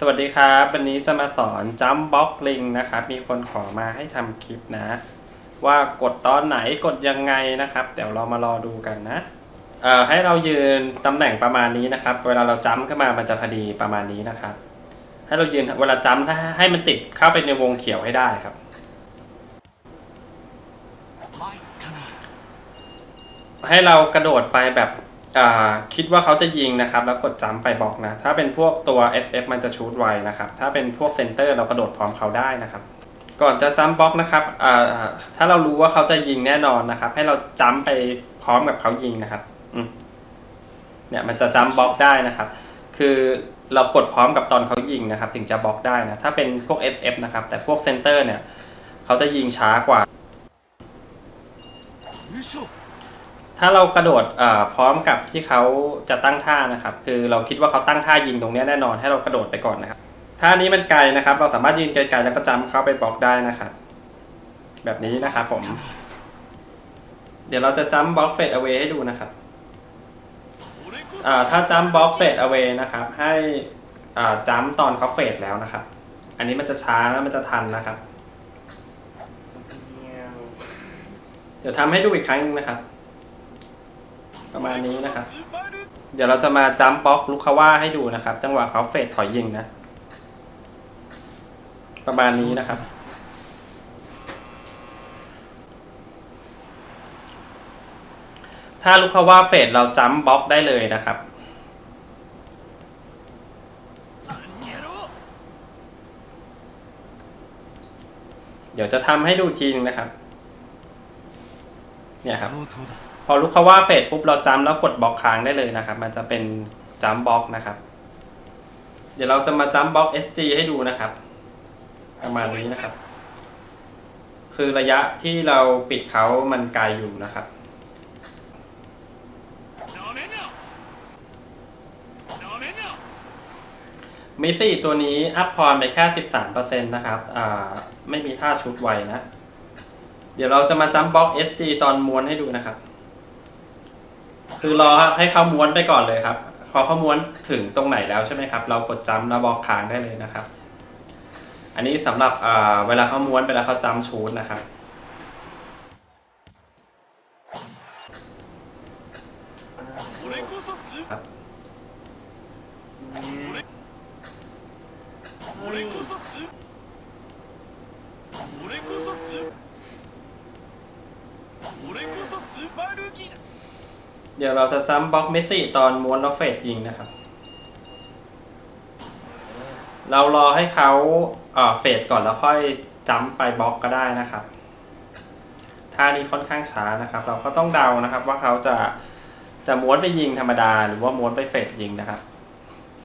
สวัสดีครับ วันนี้จะมาสอนจัมบ็อกลิงนะครับ มีคนขอมาให้ทำคลิปนะ ว่ากดตอนไหนกดยังไงนะครับ เดี๋ยวเรามารอดูกันนะเอ่อให้เรายืนตำแหน่งประมาณนี้นะครับ เวลาเราจัมขึ้นมามันจะพอดีประมาณนี้นะครับ ให้เรายืนเวลาจัมถ้าให้มันติดเข้าไปในวงเขียวให้ได้ครับให้เรากระโดดไปแบบอ่า คิดว่าเขาจะยิงนะครับ แล้วกดจัมป์ไปบล็อกนะ ถ้าเป็นพวกตัว FF มันจะชูดไวนะครับ ถ้าเป็นพวกเซนเตอร์เรากระโดดพร้อมเขาได้นะครับ ก่อนจะจัมป์บล็อกนะครับถ้าเรารู้ว่าเขาจะยิงแน่นอนนะครับ ให้เราจัมป์ไปพร้อมกับเขายิงนะครับเนี่ยมันจะจัมป์บล็อกได้นะครับ คือเรากดพร้อมกับตอนเขายิงนะครับ ถึงจะบล็อกได้นะ ถ้าเป็นพวก FF นะครับ แต่พวกเซนเตอร์เนี่ย เขาจะยิงช้ากว่า ถ้าเรากระโดดพร้อมกับที่เขาจะตั้งท่านะครับ คือเราคิดว่าเขาตั้งท่ายิงตรงนี้แน่นอนให้เรากระโดดไปก่อนนะครับท่านี้มันไกลนะครับ เราสามารถยืนไกลๆแล้วก็จำเข้าไปบล็อกได้นะครับแบบนี้นะครับผม เดี๋ยวเราจะจัมบล็อกเฟดเอาไว้ให้ดูนะครับถ้าจัมบล็อกเฟดเอาไว้นะครับ ให้จัมตอนเขาเฟดแล้วนะครับ อันนี้มันจะช้าแล้วมันจะทันนะครับ เดี๋ยวทำให้ดูอีกครั้งหนึงนะครับ ประมาณนี้นะครับ เดี๋ยวเราจะมาจัมป์บล็อกลูกคาว่าให้ดูนะครับ จังหวะเขาเฟดถอยยิงนะ ประมาณนี้นะครับ ถ้าลูกคาว่าเฟดเราจัมป์บล็อกได้เลยนะครับเดี๋ยวจะทำให้ดูทีนึงนะครับ เนี่ยครับ พอลูกเขาว่าเฟดปุ๊บเราจำแล้วกดบล็อกค้างได้เลยนะครับ มันจะเป็นจัมบล็อกนะครับ เดี๋ยวเราจะมาจัมบล็อก SG ให้ดูนะครับ ประมาณนี้นะครับ คือระยะที่เราปิดเขามันไกลอยู่นะครับมิสี่ตัวนี้อัพพรไปแค่ 13%นะครับอ่าไม่มีท่าชุดไวนะ เดี๋ยวเราจะมาจัมบล็อก SG ตอนม้วนให้ดูนะครับ คือรอให้เขาม้วนไปก่อนเลยครับ พอเขาม้วนถึงตรงไหนแล้วใช่ไหมครับ เรากดจำแล้วบล็อกค้างได้เลยนะครับ อันนี้สำหรับเวลาเขาม้วนไปแล้วเขาจำชูดนะครับครับ เดี๋ยวเราจะจัมบล็อกเมสซี่ตอนม้วนแล้วเฟตยิงนะครับ เรารอให้เขาเอ่อเฟดก่อนแล้วค่อยจัมไปบล็อกก็ได้นะครับท่านี้ค่อนข้างช้านะครับ เราก็ต้องเดานะครับว่าเขาจะจะม้วนไปยิงธรรมดา หรือว่าม้วนไปเฟดยิงนะครับ